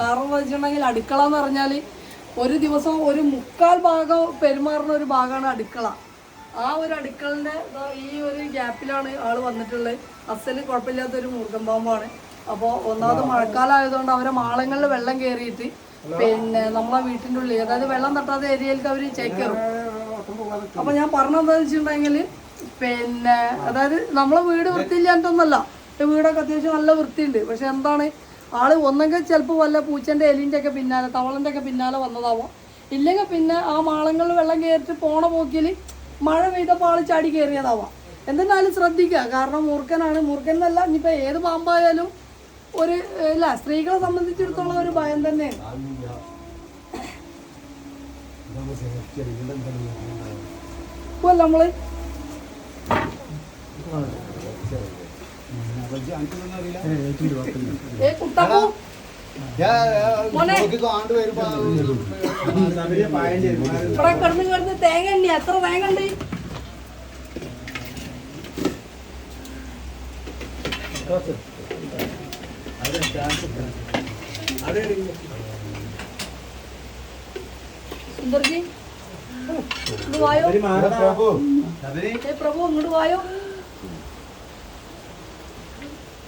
കാരണം വെച്ചിട്ടുണ്ടെങ്കിൽ അടുക്കള എന്ന് പറഞ്ഞാൽ ഒരു ദിവസം ഒരു മുക്കാൽ ഭാഗം പെരുമാറുന്ന ഒരു ഭാഗമാണ് അടുക്കള. ആ ഒരു അടുക്കളന്റെ ദാ ഈ ഒരു ഗ്യാപ്പിലാണ് ആൾ വന്നിട്ടുള്ളത്. അസൽ കുഴപ്പമില്ലാത്ത ഒരു മുറുകൻ പാമ്പാണ്. അപ്പോൾ ഒന്നാമത് മഴക്കാലമായതുകൊണ്ട് അവരെ മാളങ്ങളിൽ വെള്ളം കയറിയിട്ട് പിന്നെ നമ്മളെ വീട്ടിന്റെ ഉള്ളിൽ അതായത് വെള്ളം തട്ടാത്ത ഏരിയയിലേക്ക് അവർ ചേക്കേറും അപ്പോൾ ഞാൻ പറഞ്ഞതെന്ന് വെച്ചിട്ടുണ്ടെങ്കിൽ പിന്നെ അതായത് നമ്മളെ വീട് വൃത്തിയില്ലാണ്ടൊന്നല്ല വീടൊക്കെ അത്യാവശ്യം നല്ല വൃത്തിയുണ്ട്. പക്ഷെ എന്താണ് ആൾ ഒന്നെങ്കിൽ ചിലപ്പോൾ വല്ല പൂച്ചന്റെ എലിന്റെ ഒക്കെ പിന്നാലെ തവളന്റെ ഒക്കെ പിന്നാലെ വന്നതാവാം. ഇല്ലെങ്കിൽ പിന്നെ ആ മാളങ്ങളിൽ വെള്ളം കയറിയിട്ട് പോണ പോക്കിൽ മഴ പെയ്തപ്പോൾ ആൾ ചാടി കയറിയതാവാം എന്തെന്നാലും ശ്രദ്ധിക്കുക. കാരണം മൂർഖനാണ്. മൂർഖൻ എന്നല്ല ഇനിയിപ്പോൾ ഏത് പാമ്പായാലും ഒരു ഇല്ല സ്ത്രീകളെ സംബന്ധിച്ചിടത്തോളം ഒരു ഭയം തന്നെ ഇപ്പോൾ നമ്മൾ ഇവിടെ കിടന്ന് കിടന്ന് തേങ്ങ ഉണ്ട് എത്ര തേങ്ങ ഉണ്ട്? സുന്ദർജി ഇങ്ങോട്ട് വായോ? ഏ പ്രഭു ഇങ്ങോട്ട് വായോ?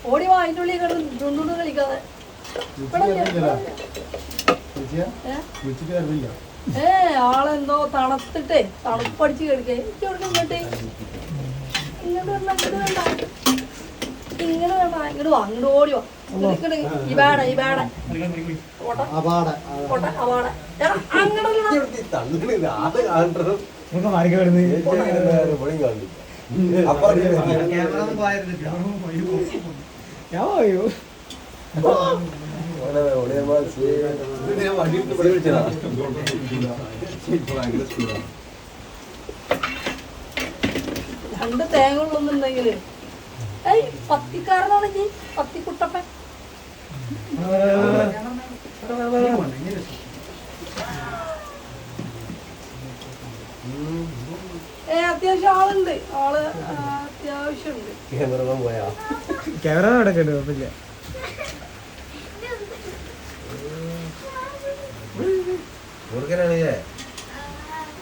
ഓടി വാ അതിന്റെ ഉള്ളിൽ കിടന്ന് ചുണ്ടുണ്ട് കളിക്കാതെ. ഏ? ആളെന്തോ തണുത്തിട്ടേ തണുപ്പടിച്ച് കിടക്കേ ഇങ്ങോട്ട് ഇങ്ങോട്ട്? ഇങ്ങോട്ട് വരണം ഇങ്ങോട്ട് വേണ്ട. ഇങ്ങനെ വേണ്ട. ഇങ്ങോട്ട് വാ ഇങ്ങോട്ട് ഓടി വാ. ഓട്ടെ ഓട്ടെ അവാട അങ്ങനെ രണ്ട് തേങ്ങ ഉള്ളൊന്നുണ്ടെങ്കിൽ ഏയ് പത്തിക്കാരനാണ് നീ? പത്തിക്കുട്ടപ്പൻ. ഏ അത്യാവശ്യം ആളുണ്ട് ആൾ ആ, അത്യാവശ്യം ഉണ്ട് ക്യാമറ നടക്കണ്ട കുഴപ്പമില്ല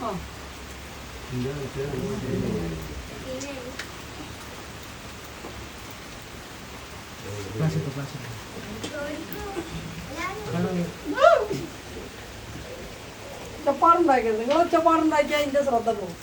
ആ ഒച്ചപ്പാടുണ്ടാക്കരുത് നിങ്ങൾ ഒച്ചപ്പാടുണ്ടാക്കിയാൽ അതിന്റെ ശ്രദ്ധ പോകും